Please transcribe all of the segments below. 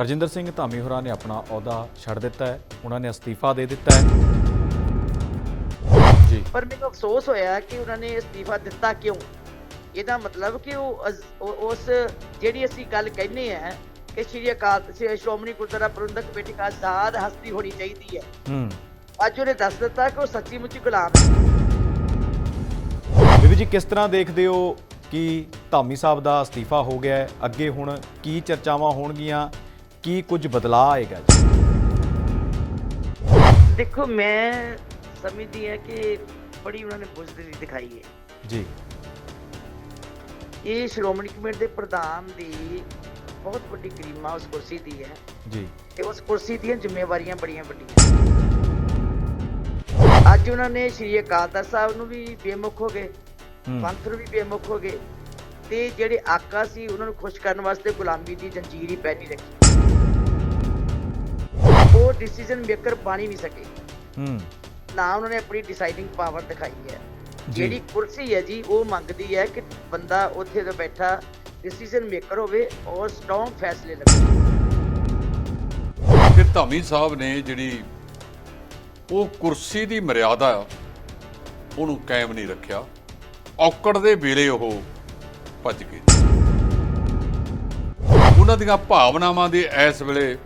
ਹਰਜਿੰਦਰ ਸਿੰਘ ਧਾਮੀ ਹੋਰਾਂ ਨੇ ਆਪਣਾ ਅਹੁਦਾ ਛੱਡ ਦਿੱਤਾ ਹੈ। ਉਹਨਾਂ ਨੇ ਅਸਤੀਫਾ ਦੇ ਦਿੱਤਾ ਹੈ। ਜੀ। ਪਰ ਮੈਨੂੰ ਅਫਸੋਸ ਹੋਇਆ ਕਿ ਉਹਨਾਂ ਨੇ ਅਸਤੀਫਾ ਦਿੱਤਾ ਕਿਉਂ? ਇਹਦਾ ਮਤਲਬ ਕਿ ਉਹ ਉਸ ਜਿਹੜੀ ਅਸੀਂ ਗੱਲ ਕਹਿੰਦੇ ਆ ਕਿ ਸ਼੍ਰੀ ਅਕਾਲ ਸ਼੍ਰੀ ਸ਼੍ਰੋਮਣੀ ਗੁਰਦੁਆਰਾ ਪ੍ਰਬੰਧਕ ਕਮੇਟੀ ਦਾ ਆਜ਼ਾਦ ਹਸਤੀ ਹੋਣੀ ਚਾਹੀਦੀ ਹੈ। ਹੂੰ। ਅੱਜ ਉਹਨੇ ਦੱਸ ਦਿੱਤਾ ਕਿ ਉਹ ਸੱਚੀ ਮੁੱਚੀ ਗੁਲਾਮ ਹੈ। ਬੀਬੀ ਜੀ ਕਿਸ ਤਰ੍ਹਾਂ ਦੇਖਦੇ ਹੋ ਕਿ ਧਾਮੀ ਸਾਹਿਬ ਦਾ ਅਸਤੀਫਾ ਹੋ ਗਿਆ ਹੈ? ਅੱਗੇ ਹੁਣ ਕੀ ਚਰਚਾਵਾਂ ਹੋਣਗੀਆਂ? ਕੀ ਕੁਝ ਬਦਲਾਅ ਆਏਗਾ ਜੀ? ਦੇਖੋ ਮੈਂ ਸਮਝਦੀ ਹਾਂ ਕਿ ਬੜੀ ਉਹਨਾਂ ਨੇ ਬੁਜ਼ਦਿਲੀ ਦਿਖਾਈ ਹੈ। ਜੀ। ਇਹ ਸ਼੍ਰੋਮਣੀ ਕਮੇਟੀ ਦੇ ਪ੍ਰਧਾਨ ਦੀ ਬਹੁਤ ਵੱਡੀ ਗਰੀਮਾ ਉਸ ਕੁਰਸੀ ਦੀ ਹੈ ਜੀ। ਤੇ ਉਸ ਕੁਰਸੀ ਦੀਆਂ ਜ਼ਿੰਮੇਵਾਰੀਆਂ ਬੜੀਆਂ ਵੱਡੀਆਂ ਅੱਜ ਉਹਨਾਂ ਨੇ ਸ਼੍ਰੀ ਅਕਾਲ ਤਖਤ ਸਾਹਿਬ ਨੂੰ ਵੀ ਬੇਮੁਖ ਹੋ ਗਏ ਪੰਥ ਨੂੰ ਵੀ ਬੇਮੁਖ ਹੋ ਗਏ ਤੇ ਜਿਹੜੇ ਆਕਾ ਸੀ ਉਹਨਾਂ ਨੂੰ ਖੁਸ਼ ਕਰਨ ਵਾਸਤੇ ਗੁਲਾਮੀ ਦੀ ਜੰਜੀਰ ਹੀ ਪਹਿਨੀ ਰੱਖੀ। ਉਹ ਡਿਸੀਜਨ ਮੇਕਰ ਬਣ ਹੀ ਨਹੀਂ ਸਕੇ। ਹੂੰ। ਨਾ ਉਹਨਾਂ ਨੇ ਆਪਣੀ ਡਿਸਾਈਡਿੰਗ ਪਾਵਰ ਦਿਖਾਈ ਹੈ। ਜਿਹੜੀ ਕੁਰਸੀ ਹੈ ਜੀ ਉਹ ਮੰਗਦੀ ਹੈ ਕਿ ਬੰਦਾ ਉੱਥੇ ਤੋਂ ਬੈਠਾ ਡਿਸੀਜਨ ਮੇਕਰ ਹੋਵੇ ਔਰ ਸਟਰੋਂਗ ਫੈਸਲੇ ਲਵੇ। ਕਿ ਧਾਮੀ ਸਾਹਿਬ ਨੇ ਜਿਹੜੀ ਉਹ ਕੁਰਸੀ ਦੀ ਮਰਿਆਦਾ ਉਹਨੂੰ ਕਾਇਮ ਨਹੀਂ ਰੱਖਿਆ। ਔਕੜ ਦੇ ਵੇਲੇ ਉਹ ਭੱਜ ਗਏ। ਉਹਨਾਂ ਦੀਆਂ ਭਾਵਨਾਵਾਂ ਦੇ ਇਸ ਵੇਲੇ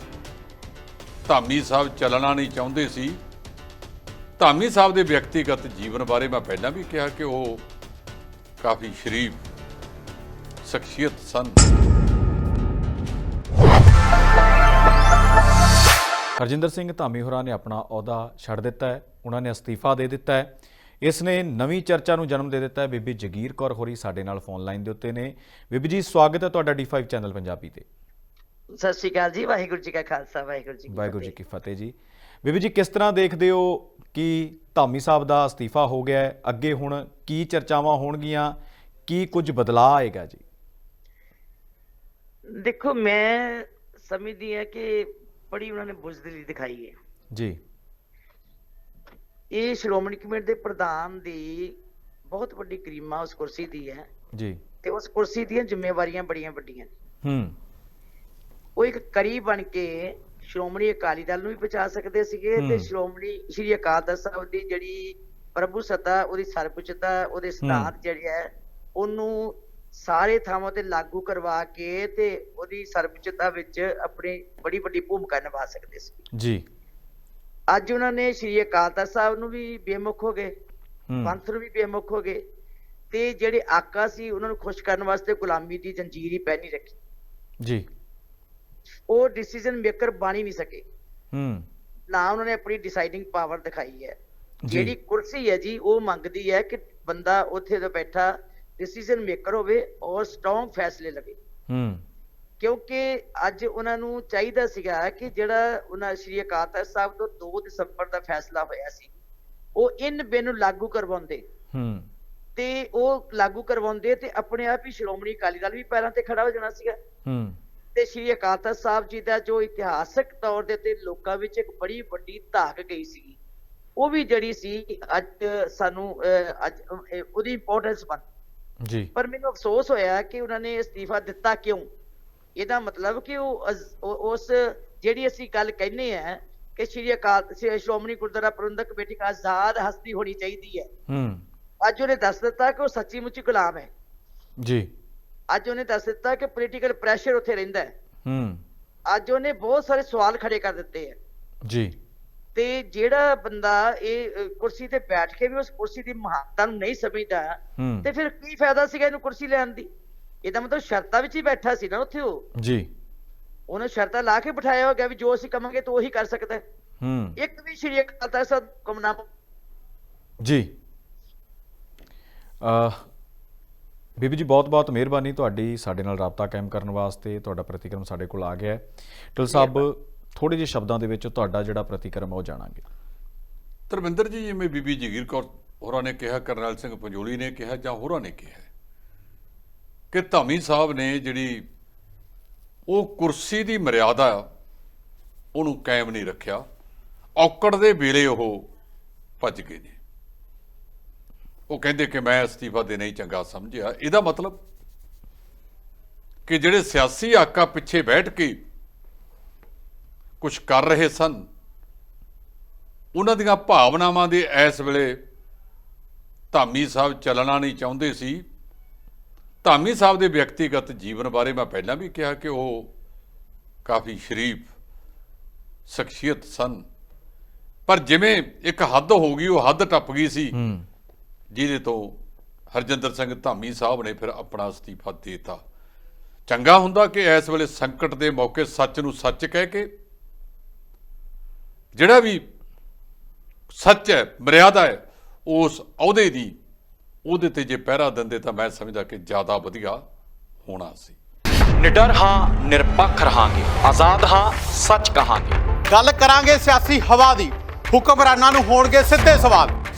ਧਾਮੀ ਸਾਹਿਬ ਚੱਲਣਾ ਨਹੀਂ ਚਾਹੁੰਦੇ ਸੀ। ਧਾਮੀ ਸਾਹਿਬ ਦੇ ਵਿਅਕਤੀਗਤ ਜੀਵਨ ਬਾਰੇ ਮੈਂ ਪਹਿਲਾਂ ਵੀ ਕਿਹਾ ਕਿ ਉਹ ਕਾਫੀ ਸ਼ਰੀਫ, ਸ਼ਖਸੀਅਤ ਸਨ। ਹਰਜਿੰਦਰ ਸਿੰਘ ਧਾਮੀ ਹੋਰਾਂ ਨੇ ਆਪਣਾ ਅਹੁਦਾ ਛੱਡ ਦਿੱਤਾ ਹੈ। ਉਹਨਾਂ ਨੇ ਅਸਤੀਫਾ ਦੇ ਦਿੱਤਾ ਹੈ। ਇਸ ਨੇ ਨਵੀਂ ਚਰਚਾ ਨੂੰ ਜਨਮ ਦੇ ਦਿੱਤਾ ਹੈ। ਬੀਬੀ ਜਗੀਰ ਕੌਰ ਹੋਰੀ ਸਾਡੇ ਨਾਲ ਫੋਨ ਲਾਈਨ ਦੇ ਉੱਤੇ ਨੇ। ਬੀਬੀ ਜੀ, ਸਵਾਗਤ ਹੈ ਤੁਹਾਡਾ D5 ਚੈਨਲ ਪੰਜਾਬੀ ਤੇ। ਸਤਿ ਸ਼੍ਰੀ ਅਕਾਲ ਜੀ ਵਾਹਿਗੁਰੂ ਜੀ ਕਾ ਖਾਲਸਾ ਵਾਹਿਗੁਰੂ ਜੀ ਕੀ ਵਾਹਿਗੁਰੂ ਜੀ। ਕੀ ਫਤਿਹ ਜੀ। ਬੀਬੀ ਜੀ ਕਿਸ ਤਰ੍ਹਾਂ ਦੇਖਦੇ ਹੋ ਕਿ ਧਾਮੀ ਸਾਹਿਬ ਦਾ ਅਸਤੀਫਾ ਹੋ ਗਿਆ ਹੈ? ਅੱਗੇ ਹੁਣ ਕੀ ਚਰਚਾਵਾਂ ਹੋਣਗੀਆਂ? ਕੀ ਕੁਝ ਬਦਲਾਅ ਆਏਗਾ ਜੀ? ਦੇਖੋ ਮੈਂ ਸਮਝਦੀ ਹਾਂ ਕਿ ਬੜੀ ਉਹਨਾਂ ਨੇ ਬੁਜ਼ਦਿਲੀ ਦਿਖਾਈ ਹੈ। ਜੀ। ਇਹ ਸ਼੍ਰੋਮਣੀ ਕਮੇਟੀ ਦੇ ਪ੍ਰਧਾਨ ਦੀ ਬਹੁਤ ਵੱਡੀ ਗਰੀਮਾ ਉਸ ਕੁਰਸੀ ਦੀ ਹੈ ਜੀ। ਤੇ ਉਸ ਕੁਰਸੀ ਦੀਆਂ ਜ਼ਿੰਮੇਵਾਰੀਆਂ ਬੜੀਆਂ ਵੱਡੀਆਂ ਹੂੰ। ਉਹ ਇੱਕ ਕਰੀ ਬਣ ਕੇ ਸ਼੍ਰੋਮਣੀ ਅਕਾਲੀ ਦਲ ਨੂੰ ਵੀ ਬਚਾ ਸਕਦੇ ਸੀਗੇ ਤੇ। ਸ਼੍ਰੋਮਣੀ ਸ਼੍ਰੀ ਅਕਾਲ ਤਖਤ ਸਾਹਿਬ ਦੀ ਜਿਹੜੀ ਪ੍ਰਭੂ ਸੱਤਾ ਉਹਦੀ ਸਰਪੁੱਚਤਾ ਉਹਦੇ ਸਿਧਾਂਤ ਜਿਹੜੇ ਹੈ ਉਹਨੂੰ ਸਾਰੇ ਥਾਵਾਂ ਤੇ ਲਾਗੂ ਕਰਵਾ ਕੇ ਤੇ ਉਹਦੀ ਸਰਪੁੱਚਤਾ ਵਿੱਚ ਆਪਣੀ ਬੜੀ ਵੱਡੀ ਭੂਮਿਕਾ ਨਿਭਾ ਸਕਦੇ ਸੀ। ਜੀ। ਅੱਜ ਉਹਨਾਂ ਨੇ ਸ਼੍ਰੀ ਅਕਾਲ ਤਖਤ ਸਾਹਿਬ ਨੂੰ ਵੀ ਬੇਮੁਖ ਹੋ ਗਏ ਪੰਥ ਨੂੰ ਵੀ ਬੇਮੁਖ ਹੋ ਗਏ ਤੇ ਜਿਹੜੇ ਆਕਾ ਸੀ ਉਹਨਾਂ ਨੂੰ ਖੁਸ਼ ਕਰਨ ਵਾਸਤੇ ਗੁਲਾਮੀ ਦੀ ਜੰਜੀਰ ਹੀ ਪਹਿਨੀ ਰੱਖੀ। ਜੀ। ਉਹ ਡਿਸੀਜਨ ਮੇਕਰ ਬਣ ਹੀ ਨਹੀਂ ਸਕੇ। ਹੂੰ। ਨਾ ਉਹਨਾਂ ਨੇ ਆਪਣੀ ਡਿਸਾਈਡਿੰਗ ਪਾਵਰ ਦਿਖਾਈ ਹੈ। ਜਿਹੜੀ ਕੁਰਸੀ ਹੈ ਜੀ ਉਹ ਮੰਗਦੀ ਹੈ ਕਿ ਬੰਦਾ ਉੱਥੇ ਤੋਂ ਬੈਠਾ ਡਿਸੀਜਨ ਮੇਕਰ ਹੋਵੇ ਔਰ ਸਟਰੋਂਗ ਫੈਸਲੇ ਲਵੇ। ਹੂੰ। ਕਿਉਂਕਿ ਅੱਜ ਉਹਨਾਂ ਨੂੰ ਚਾਹੀਦਾ ਸੀਗਾ ਕਿ ਜਿਹੜਾ ਉਹਨਾਂ ਸ਼੍ਰੀ ਅਕਾਲ ਤਖਤ ਸਾਹਿਬ ਤੋਂ 2 ਦਸੰਬਰ ਦਾ ਫੈਸਲਾ ਹੋਇਆ ਸੀ ਉਹ ਇਨ ਬਿਨ ਨੂੰ ਲਾਗੂ ਕਰਵਾਉਂਦੇ। ਹੂੰ। ਤੇ ਉਹ ਲਾਗੂ ਕਰਵਾਉਂਦੇ ਤੇ ਆਪਣੇ ਆਪ ਹੀ ਸ਼੍ਰੋਮਣੀ ਅਕਾਲੀ ਦਲ ਵੀ ਪੈਰਾਂ ਤੇ ਖੜਾ ਹੋ ਜਾਣਾ ਸੀਗਾ। ਹੂੰ। ਤੇ ਸ਼੍ਰੀ ਅਕਾਲ ਤਖਤ ਸਾਹਿਬ ਜੀ ਦਾ ਜੋ ਇਤਿਹਾਸਕ ਤੌਰ ਦੇ ਤੇ ਲੋਕਾਂ ਵਿੱਚ ਇੱਕ ਬੜੀ ਵੱਡੀ ਧਾਕ ਗਈ ਸੀ ਉਹ ਵੀ ਜਿਹੜੀ ਸੀ ਅੱਜ ਸਾਨੂੰ ਅੱਜ ਉਹਦੀ ਇੰਪੋਰਟੈਂਸ ਬਣ ਜੀ। ਪਰ ਮੈਨੂੰ ਅਫਸੋਸ ਹੋਇਆ ਕਿ ਉਹਨਾਂ ਨੇ ਅਸਤੀਫਾ ਦਿੱਤਾ ਕਿਉਂ? ਇਹਦਾ ਮਤਲਬ ਕਿ ਉਹ ਉਸ ਜਿਹੜੀ ਅਸੀਂ ਗੱਲ ਕਹਿੰਦੇ ਆ ਕਿ ਸ਼੍ਰੀ ਅਕਾਲ ਸ਼੍ਰੀ ਸ਼੍ਰੋਮਣੀ ਗੁਰਦੁਆਰਾ ਪ੍ਰਬੰਧਕ ਕਮੇਟੀ ਦਾ ਆਜ਼ਾਦ ਹਸਤੀ ਹੋਣੀ ਚਾਹੀਦੀ ਹੈ। ਹੂੰ। ਅੱਜ ਉਹਨੇ ਦੱਸ ਦਿੱਤਾ ਕਿ ਉਹ ਸੱਚੀ ਮੁੱਚੀ ਗੁਲਾਮ ਹੈ। ਜੀ। ਅੱਜ ਉਹਨੇ ਦੱਸ ਦਿੱਤਾ ਕਿ ਪੋਲੀਟੀਕਲ ਪ੍ਰੈਸ਼ਰ ਉੱਥੇ ਰਹਿੰਦਾ ਹੈ। ਹੂੰ। ਅੱਜ ਉਹਨੇ ਬਹੁਤ ਸਾਰੇ ਸਵਾਲ ਖੜੇ ਕਰ ਦਿੱਤੇ ਆ ਜੀ। ਤੇ ਜਿਹੜਾ ਬੰਦਾ ਇਹ ਕੁਰਸੀ ਤੇ ਬੈਠ ਕੇ ਵੀ ਉਸ ਕੁਰਸੀ ਦੀ ਮਹੱਤਤਾ ਨੂੰ ਨਹੀਂ ਸਮਝਦਾ ਤੇ ਫਿਰ ਕੀ ਫਾਇਦਾ ਸੀਗਾ ਇਹਨੂੰ ਕੁਰਸੀ ਲੈਣ ਦੀ? ਇਹਦਾ ਮਤਲਬ ਸ਼ਰਤਾਂ ਵਿੱਚ ਹੀ ਬੈਠਾ ਸੀ ਨਾ ਉੱਥੇ ਉਹ। ਜੀ। ਉਹਨੇ ਸ਼ਰਤਾਂ ਲਾ ਕੇ ਬਿਠਾਇਆ ਹੋ ਗਿਆ ਵੀ ਜੋ ਅਸੀਂ ਕਵਾਂਗੇ ਤੂੰ ਉਹੀ ਕਰ ਸਕਦਾ ਹੈ। ਹੂੰ। ਇੱਕ ਵੀ ਸ਼੍ਰੀ ਅਕਾਲ ਤਖਤ ਸਾਹਿਬ ਕਮਨਾ ਜੀ। ਅ ਬੀਬੀ ਜੀ ਬਹੁਤ ਬਹੁਤ ਮਿਹਰਬਾਨੀ ਤੁਹਾਡੀ ਸਾਡੇ ਨਾਲ ਰਾਬਤਾ ਕਾਇਮ ਕਰਨ ਵਾਸਤੇ ਤੁਹਾਡਾ ਪ੍ਰਤੀਕਰਮ ਸਾਡੇ ਕੋਲ ਆ ਗਿਆ ਹੈ। ਟਿਲ ਸਾਹਿਬ ਥੋੜੇ ਜਿਹੇ ਸ਼ਬਦਾਂ ਦੇ ਵਿੱਚ ਤੁਹਾਡਾ ਜਿਹੜਾ ਪ੍ਰਤੀਕਰਮ ਹੈ ਉਹ ਜਾਣਾਂਗੇ। ਧਰਮਿੰਦਰ ਜੀ ਜਿਵੇਂ ਬੀਬੀ ਜਗੀਰ ਕੌਰ ਹੋਰਾਂ ਨੇ ਕਿਹਾ ਕਰਨੈਲ ਸਿੰਘ ਪੰਜੋਲੀ ਨੇ ਕਿਹਾ ਜਾਂ ਹੋਰਾਂ ਨੇ ਕਿਹਾ ਕਿ ਧਾਮੀ ਸਾਹਿਬ ਨੇ ਜਿਹੜੀ ਉਹ ਕੁਰਸੀ ਦੀ ਮਰਿਆਦਾ ਉਹਨੂੰ ਕਾਇਮ ਨਹੀਂ ਰੱਖਿਆ। ਔਕੜ ਦੇ ਵੇਲੇ ਉਹ ਭੱਜ ਗਏ ਨੇ। ਉਹ ਕਹਿੰਦੇ ਕਿ ਮੈਂ ਅਸਤੀਫਾ ਦੇਣਾ ਹੀ ਚੰਗਾ ਸਮਝਿਆ। ਇਹਦਾ ਮਤਲਬ ਕਿ ਜਿਹੜੇ ਸਿਆਸੀ ਆਕਾ ਪਿੱਛੇ ਬੈਠ ਕੇ ਕੁਝ ਕਰ ਰਹੇ ਸਨ, ਉਹਨਾਂ ਦੀਆਂ ਭਾਵਨਾਵਾਂ ਦੇ ਇਸ ਵੇਲੇ ਧਾਮੀ ਸਾਹਿਬ ਚੱਲਣਾ ਨਹੀਂ ਚਾਹੁੰਦੇ ਸੀ। ਧਾਮੀ ਸਾਹਿਬ ਦੇ ਵਿਅਕਤੀਗਤ ਜੀਵਨ ਬਾਰੇ ਮੈਂ ਪਹਿਲਾਂ ਵੀ ਕਿਹਾ ਕਿ ਉਹ ਕਾਫੀ ਸ਼ਰੀਫ, ਸ਼ਖਸੀਅਤ ਸਨ। ਪਰ ਜਿਵੇਂ ਇੱਕ ਹੱਦ ਹੋ ਗਈ, ਉਹ ਹੱਦ ਟੱਪ ਗਈ ਸੀ। ਜਿਹਦੇ ਤੋਂ ਹਰਜਿੰਦਰ ਸਿੰਘ ਧਾਮੀ ਸਾਹਿਬ ਨੇ ਫਿਰ ਆਪਣਾ ਅਸਤੀਫਾ ਦੇ ਦਿੱਤਾ। ਚੰਗਾ ਹੁੰਦਾ ਕਿ ਇਸ ਵੇਲੇ ਸੰਕਟ ਦੇ ਮੌਕੇ ਸੱਚ ਨੂੰ ਸੱਚ ਕਹਿ ਕੇ ਜਿਹੜਾ ਵੀ ਸੱਚ ਹੈ ਮਰਿਆਦਾ ਹੈ ਉਸ ਅਹੁਦੇ ਦੀ ਉਹਦੇ ਤੇ ਜੇ ਪਹਿਰਾ ਦਿੰਦੇ ਤਾਂ ਮੈਂ ਸਮਝਦਾ ਕਿ ਜ਼ਿਆਦਾ ਵਧੀਆ ਹੋਣਾ ਸੀ। ਨਿਡਰ ਹਾਂ ਨਿਰਪੱਖ ਰਹਾਂਗੇ। ਆਜ਼ਾਦ ਹਾਂ ਸੱਚ ਕਹਾਂਗੇ। ਗੱਲ ਕਰਾਂਗੇ ਸਿਆਸੀ ਹਵਾ ਦੀ। ਹੁਕਮਰਾਨਾਂ ਨੂੰ ਹੋਣਗੇ ਸਿੱਧੇ ਸਵਾਲ।